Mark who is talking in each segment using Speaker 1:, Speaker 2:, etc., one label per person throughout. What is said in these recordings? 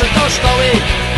Speaker 1: nasze kosztoły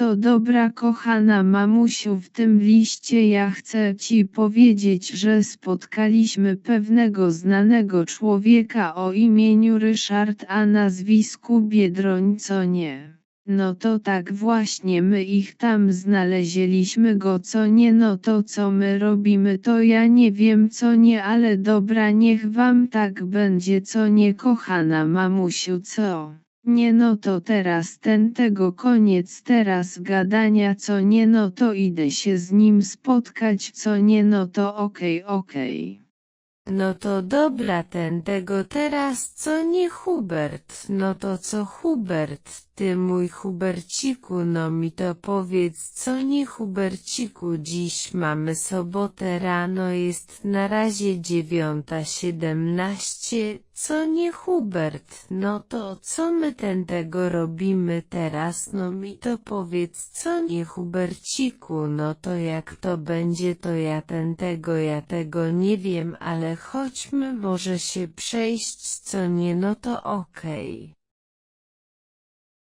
Speaker 1: To dobra kochana mamusiu w tym liście ja chcę ci powiedzieć, że spotkaliśmy pewnego znanego człowieka o imieniu Ryszard a nazwisku Biedroń co nie. No to tak właśnie my ich tam znaleźliśmy go co nie no to co my robimy to ja nie wiem co nie ale dobra niech wam tak będzie co nie kochana mamusiu co. Nie no to teraz ten tego koniec teraz gadania co nie no to idę się z nim spotkać co nie no to okej okay, okej. Okay.
Speaker 2: No to dobra ten tego teraz co nie Hubert, no to co Hubert, ty mój Huberciku no mi to powiedz co nie Huberciku dziś mamy sobotę rano jest na razie dziewiąta siedemnaście, co nie Hubert, no to co my ten tego robimy teraz no mi to powiedz co nie Huberciku no to jak to będzie to ja ten tego ja tego nie wiem ale chodźmy może się przejść co nie no to okej. Okay.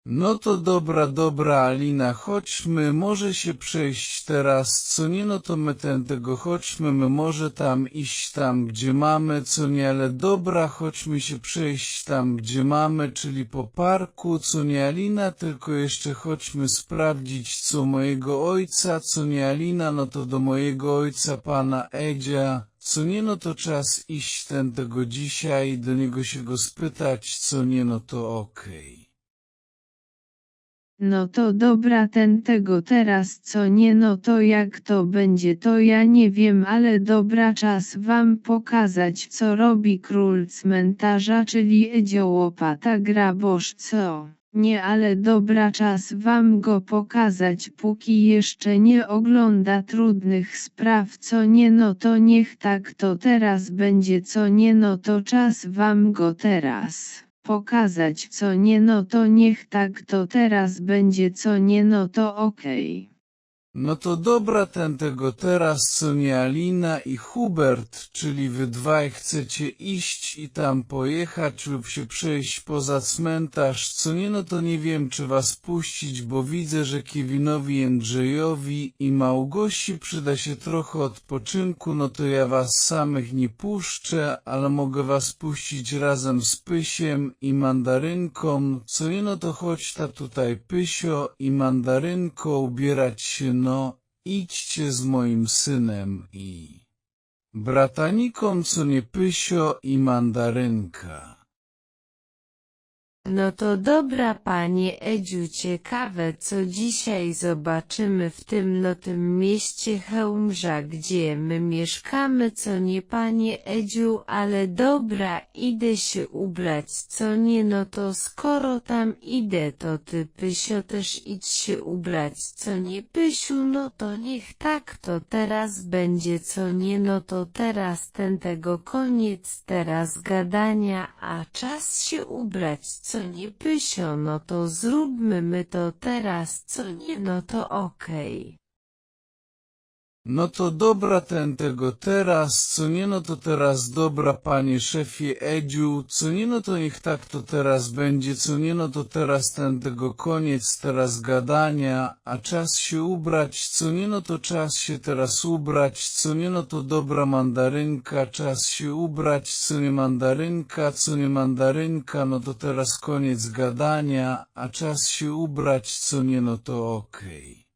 Speaker 3: No to dobra, dobra Alina, chodźmy, może się przejść teraz, co nie no to my ten tego chodźmy, my może tam iść tam, gdzie mamy, co nie, ale dobra, chodźmy się przejść tam, gdzie mamy, czyli po parku, co nie Alina, tylko jeszcze chodźmy sprawdzić, co mojego ojca, co nie Alina, no to do mojego ojca, pana Edzia, co nie no to czas iść ten tego dzisiaj, do niego się go spytać, co nie no to okej. Okay.
Speaker 1: No to dobra ten tego teraz co nie no to jak to będzie to ja nie wiem ale dobra czas wam pokazać co robi król cmentarza czyli Edzio Łopata Grabosz co. Nie ale dobra czas wam go pokazać póki jeszcze nie ogląda trudnych spraw co nie no to niech tak to teraz będzie co nie no to czas wam go teraz pokazać co nie no to niech tak to teraz będzie co nie no to okej. Okay.
Speaker 3: No to dobra ten tego teraz co nie Alina i Hubert, czyli wy dwaj chcecie iść i tam pojechać lub się przejść poza cmentarz, co nie no to nie wiem czy was puścić, bo widzę, że Kevinowi Jędrzejowi i Małgosi przyda się trochę odpoczynku, no to ja was samych nie puszczę, ale mogę was puścić razem z Pysiem i Mandarynką, co nie no to chodź ta tutaj Pysio i Mandarynko ubierać się no, idźcie z moim synem i bratanikom, co nie Pysio i Mandarynka.
Speaker 2: No to dobra panie Edziu ciekawe co dzisiaj zobaczymy w tym no tym mieście Chełmża gdzie my mieszkamy co nie panie Edziu ale dobra idę się ubrać co nie no to skoro tam idę to ty Pysio też idź się ubrać co nie Pysiu no to niech tak to teraz będzie co nie no to teraz ten tego koniec teraz gadania a czas się ubrać co nie Pysio no to zróbmy my to teraz co nie no to okej. Okay.
Speaker 3: No to dobra ten tego teraz, co nie no to teraz dobra panie szefie Edziu, co nie no to niech tak to teraz będzie, co nie no to teraz ten tego koniec teraz gadania, a czas się ubrać, co nie no to czas się teraz ubrać, co nie no to dobra mandarynka, czas się ubrać, co nie mandarynka, co nie mandarynka, no to teraz koniec gadania, a czas się ubrać, co nie no to okej. Okay.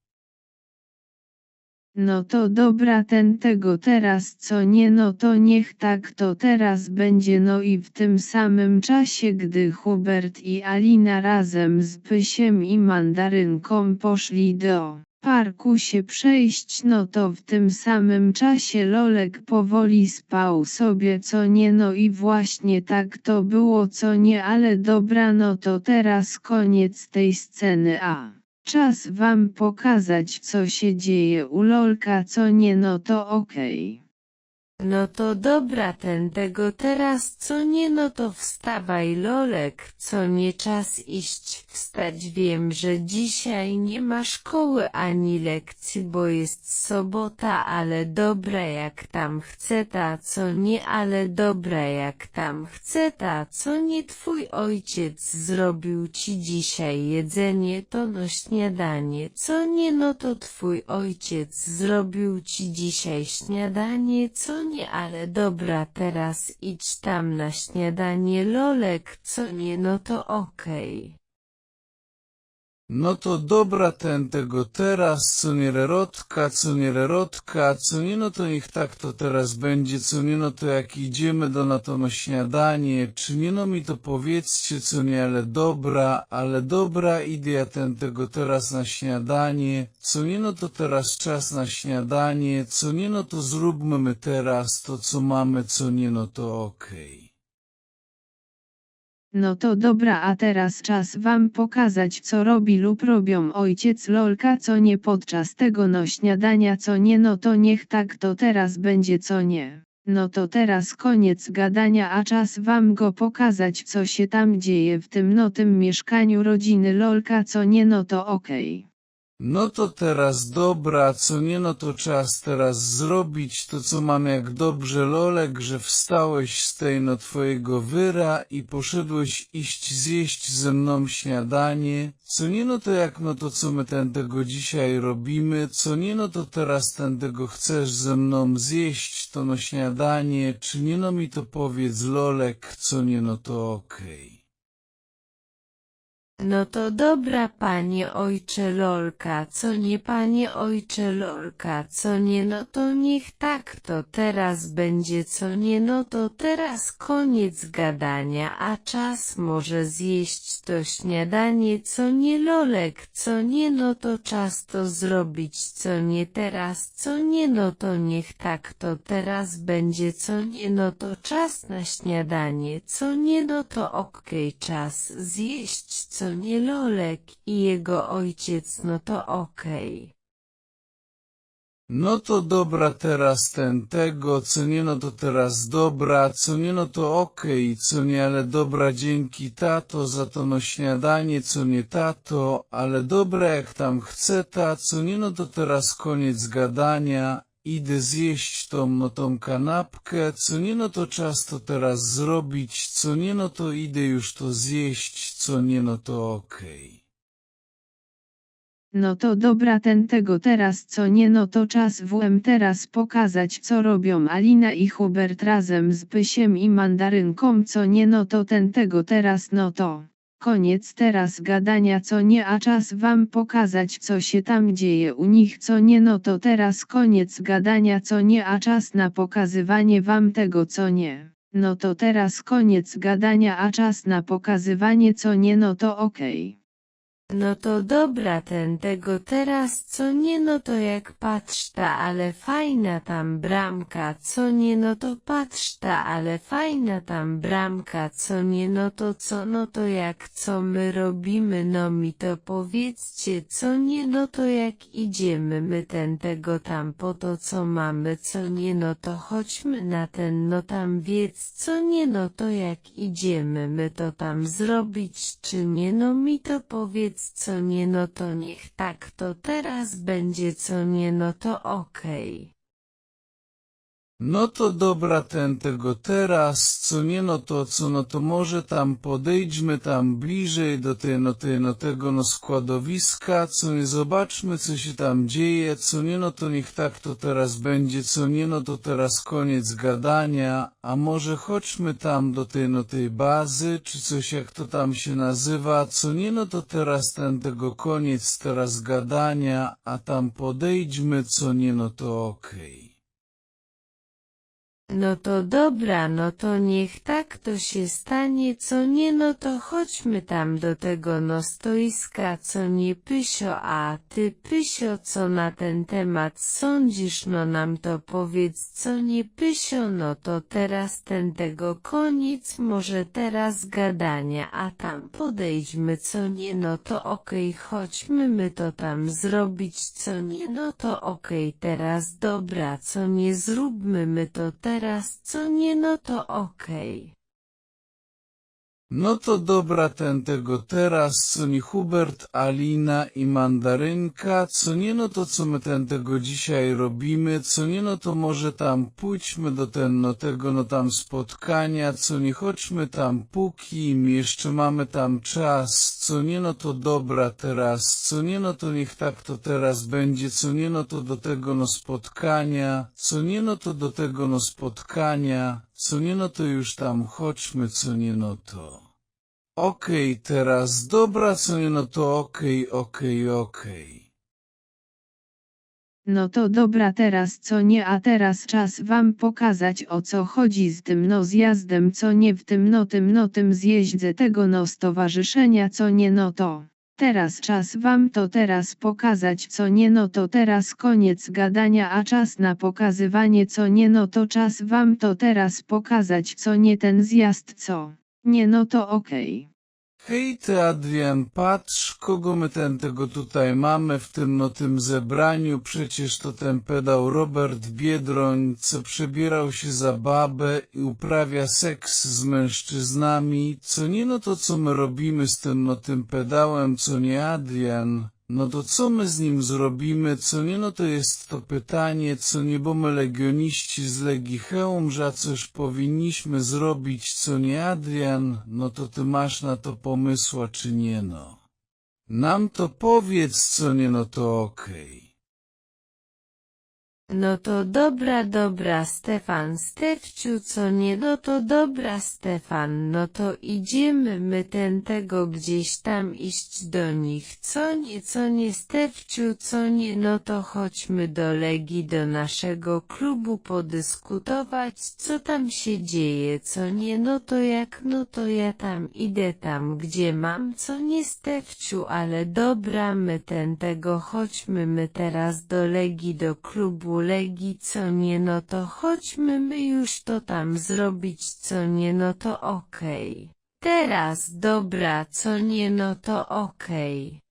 Speaker 1: No to dobra ten tego teraz co nie no to niech tak to teraz będzie no i w tym samym czasie gdy Hubert i Alina razem z Pysiem i Mandarynką poszli do parku się przejść no to w tym samym czasie Lolek powoli spał sobie co nie no i właśnie tak to było co nie ale dobra no to teraz koniec tej sceny a. Czas wam pokazać co się dzieje u Lolka co nie no to okej. Okay.
Speaker 2: No to dobra ten tego teraz co nie no to wstawaj lolek co nie czas iść wstać. Wiem że dzisiaj nie ma szkoły ani lekcji bo jest sobota ale dobra jak tam chce ta co nie ale dobra jak tam chce ta co nie. Twój ojciec zrobił ci dzisiaj jedzenie to no śniadanie. Co nie no to twój ojciec zrobił ci dzisiaj śniadanie co nie ale dobra teraz idź tam na śniadanie lolek co nie no to okej.
Speaker 3: No to dobra ten tego teraz, co nie rerotka, co nie rerotka, co nie no to niech tak to teraz będzie, co nie no to jak idziemy do na to na śniadanie, czy nie no mi to powiedzcie, co nie, ale dobra, ale dobra idę ja ten tego teraz na śniadanie, co nie no to teraz czas na śniadanie, co nie no to zróbmy my teraz to co mamy, co nie no to okej.
Speaker 1: No to dobra a teraz czas wam pokazać co robi lub robią ojciec lolka co nie podczas tego no śniadania co nie no to niech tak to teraz będzie co nie. No to teraz koniec gadania a czas wam go pokazać co się tam dzieje w tym no tym mieszkaniu rodziny lolka co nie no to okej.
Speaker 3: No to teraz dobra, co nie no to czas teraz zrobić to co mam jak dobrze Lolek, że wstałeś z tej no twojego wyra i poszedłeś iść zjeść ze mną śniadanie, co nie no to jak no to co my ten tego dzisiaj robimy, co nie no to teraz ten tego chcesz ze mną zjeść to no śniadanie, czy nie no mi to powiedz Lolek, co nie no to okej.
Speaker 2: No to dobra panie ojcze lolka, co nie panie ojcze lolka, co nie no to niech tak to teraz będzie co nie no to teraz koniec gadania, a czas może zjeść to śniadanie co nie lolek, co nie no to czas to zrobić co nie teraz, co nie no to niech tak to teraz będzie co nie no to czas na śniadanie, co nie no to okej czas zjeść co nie lolek i jego ojciec no to okej.
Speaker 3: No to dobra teraz ten tego, co nie no to teraz dobra, co nie no to okej, co nie ale dobra dzięki tato za to no śniadanie, co nie tato, ale dobra jak tam chce ta, co nie no to teraz koniec gadania, idę zjeść tą no tą kanapkę, co nie no to czas to teraz zrobić, co nie no to idę już to zjeść, co nie no to okej.
Speaker 1: No to dobra ten tego teraz co nie no to czas WM teraz pokazać co robią Alina i Hubert razem z Pysiem i Mandarynką co nie no to ten tego teraz no to. Koniec teraz gadania co nie a czas wam pokazać co się tam dzieje u nich co nie no to teraz koniec gadania co nie a czas na pokazywanie wam tego co nie. No to teraz koniec gadania a czas na pokazywanie co nie no to okej.
Speaker 2: No to dobra ten tego teraz co nie no to jak patrz ta ale fajna tam bramka co nie no to patrz ta ale fajna tam bramka co nie no to co no to jak co my robimy no mi to powiedzcie co nie no to jak idziemy my ten tego tam po to co mamy co nie no to chodźmy na ten no tam wiedz co nie no to jak idziemy my to tam zrobić czy nie no mi to powiedz co nie no to niech tak to teraz będzie co nie no to okej.
Speaker 3: No to dobra ten tego teraz, co nie no to co no to może tam podejdźmy tam bliżej do tej no tej no tego no składowiska, co nie zobaczmy co się tam dzieje, co nie no to niech tak to teraz będzie, co nie no to teraz koniec gadania, a może chodźmy tam do tej no tej bazy, czy coś jak to tam się nazywa, co nie no to teraz ten tego koniec teraz gadania, a tam podejdźmy, co nie no to okej.
Speaker 2: No to dobra, no to niech tak to się stanie, co nie, no to chodźmy tam do tego no stoiska, co nie Pysio, a ty Pysio, co na ten temat sądzisz, no nam to powiedz, co nie Pysio, no to teraz ten tego koniec, może teraz gadania, a tam podejdźmy, co nie, no to okej, chodźmy my to tam zrobić, co nie, no to okej, teraz dobra, co nie, zróbmy my to teraz, co nie, no to okej.
Speaker 3: No to dobra ten tego teraz, co nie Hubert, Alina i Mandarynka, co nie no to co my ten tego dzisiaj robimy, co nie no to może tam pójdźmy do ten no tego no tam spotkania, co nie chodźmy tam póki jeszcze mamy tam czas, co nie no to dobra teraz, co nie no to niech tak to teraz będzie, co nie no to do tego no spotkania, co nie no to do tego no spotkania, co nie no to już tam chodźmy, co nie no to. Okej, teraz dobra, co nie no to okej, okej, okej.
Speaker 1: No to dobra teraz co nie a teraz czas wam pokazać o co chodzi z tym no zjazdem co nie w tym no tym no tym zjeździe tego no stowarzyszenia co nie no to. Teraz czas wam to teraz pokazać co nie no to teraz koniec gadania a czas na pokazywanie co nie no to czas wam to teraz pokazać co nie ten zjazd co. Nie no to okej.
Speaker 3: Hej ty Adrian, patrz kogo my ten tego tutaj mamy w tym no tym zebraniu, przecież to ten pedał Robert Biedroń, co przebierał się za babę i uprawia seks z mężczyznami, co nie no to co my robimy z tym no tym pedałem, co nie Adrian, no to co my z nim zrobimy, co nie? No to jest to pytanie, co nie? Bo my legioniści z Legii Chełmża coś powinniśmy zrobić, co nie? Adrian, no to ty masz na to pomysła czy nie no. Nam to powiedz, co nie? No to okej.
Speaker 2: No to dobra, dobra, Stefan, Stefciu, co nie, no to dobra, Stefan, no to idziemy my ten tego gdzieś tam iść do nich, co nie, co nie, Stefciu, co nie, no to chodźmy do Legii, do naszego klubu podyskutować, co tam się dzieje, co nie, no to jak, no to ja tam idę tam, gdzie mam, co nie, Stefciu, ale dobra, my ten tego, chodźmy my teraz do Legii, do klubu Legii, co nie, no to chodźmy my już to tam zrobić, co nie, no to okej. Teraz dobra, co nie, no to okej.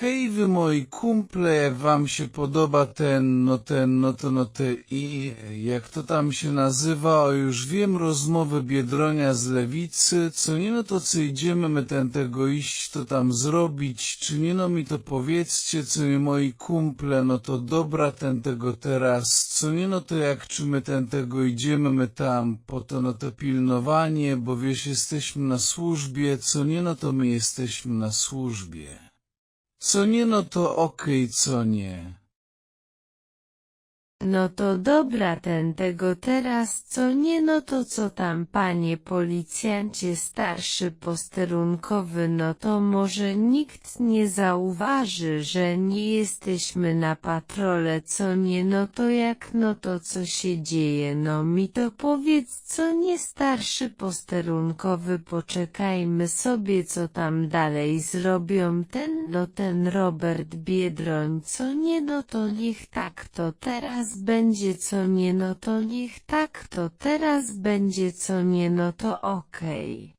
Speaker 3: Hej wy moi kumple, wam się podoba ten, no ten, no to no te i, jak to tam się nazywa, o już wiem, rozmowy Biedronia z Lewicy, co nie no to co idziemy my ten tego iść, to tam zrobić, czy nie no mi to powiedzcie, co nie moi kumple, no to dobra ten tego teraz, co nie no to jak czy my ten tego idziemy my tam, po to no to pilnowanie, bo wiesz, jesteśmy na służbie, co nie no to my jesteśmy na służbie. Co nie no to okej, co nie.
Speaker 2: No to dobra ten tego teraz, co nie, no to co tam panie policjancie starszy posterunkowy, no to może nikt nie zauważy, że nie jesteśmy na patrole, co nie, no to jak, no to co się dzieje, no mi to powiedz, co nie starszy posterunkowy, poczekajmy sobie, co tam dalej zrobią ten, no ten Robert Biedroń, co nie, no to niech tak to teraz będzie co nie no to niech tak to teraz będzie co nie no to okej.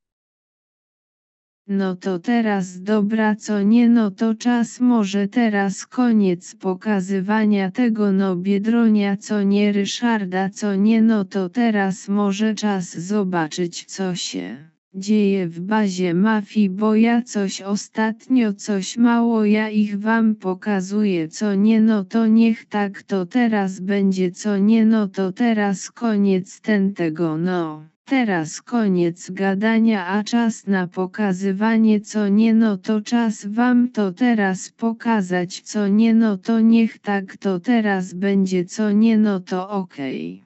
Speaker 1: No to teraz dobra co nie no to czas może teraz koniec pokazywania tego no Biedronia co nie Ryszarda co nie no to teraz może czas zobaczyć co się dzieje w bazie mafii bo ja coś ostatnio coś mało ja ich wam pokazuję co nie no to niech tak to teraz będzie co nie no to teraz koniec ten tego no. Teraz koniec gadania a czas na pokazywanie co nie no to czas wam to teraz pokazać co nie no to niech tak to teraz będzie co nie no to okej.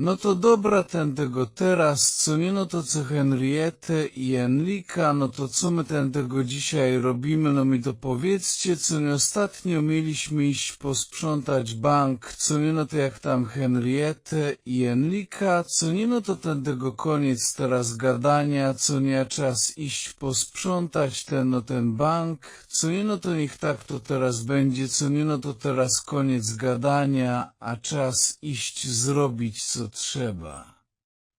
Speaker 3: No to dobra ten tego teraz, co nie no to co Henriette i Enrika, no to co my ten tego dzisiaj robimy, no mi to powiedzcie, co nie ostatnio mieliśmy iść posprzątać bank, co nie no to jak tam Henriette i Enrika, co nie no to ten tego koniec teraz gadania, co nie czas iść posprzątać ten no ten bank, co nie no to niech tak to teraz będzie, co nie no to teraz koniec gadania, a czas iść zrobić co trzeba.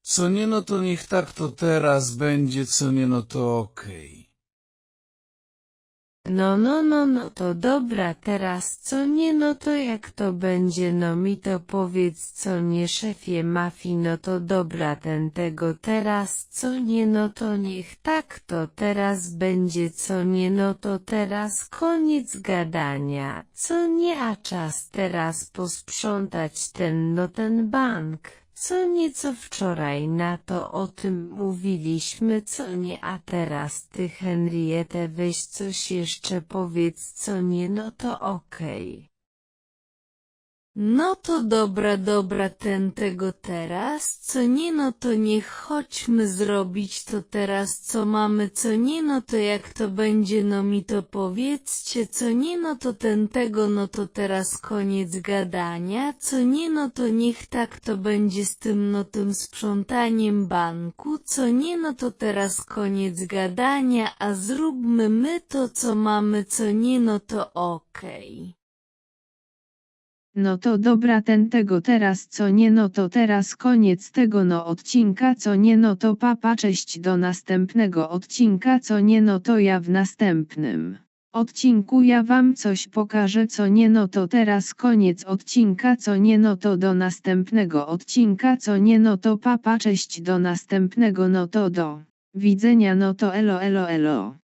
Speaker 3: Co nie no to niech tak to teraz będzie, co nie no to okej.
Speaker 2: No no no no to dobra teraz co nie no to jak to będzie no mi to powiedz co nie szefie mafii no to dobra ten tego teraz co nie no to niech tak to teraz będzie co nie no to teraz koniec gadania co nie a czas teraz posprzątać ten no ten bank. Co nieco wczoraj na to o tym mówiliśmy co nie a teraz ty Henriette weź coś jeszcze powiedz co nie no to okej. No to dobra dobra ten tego teraz, co nie no to niech chodźmy zrobić to teraz co mamy. Co nie no to jak to będzie no mi to powiedzcie. Co nie no to ten tego no to teraz koniec gadania. Co nie no to niech tak to będzie z tym no tym sprzątaniem banku. Co nie no to teraz koniec gadania a zróbmy my to co mamy. Co nie no to okej.
Speaker 1: No to dobra ten tego teraz co nie no to teraz koniec tego no odcinka co nie no to papa cześć do następnego odcinka co nie no to ja w następnym odcinku ja wam coś pokażę co nie no to teraz koniec odcinka co nie no to do następnego odcinka co nie no to papa cześć do następnego no to do widzenia no to elo elo elo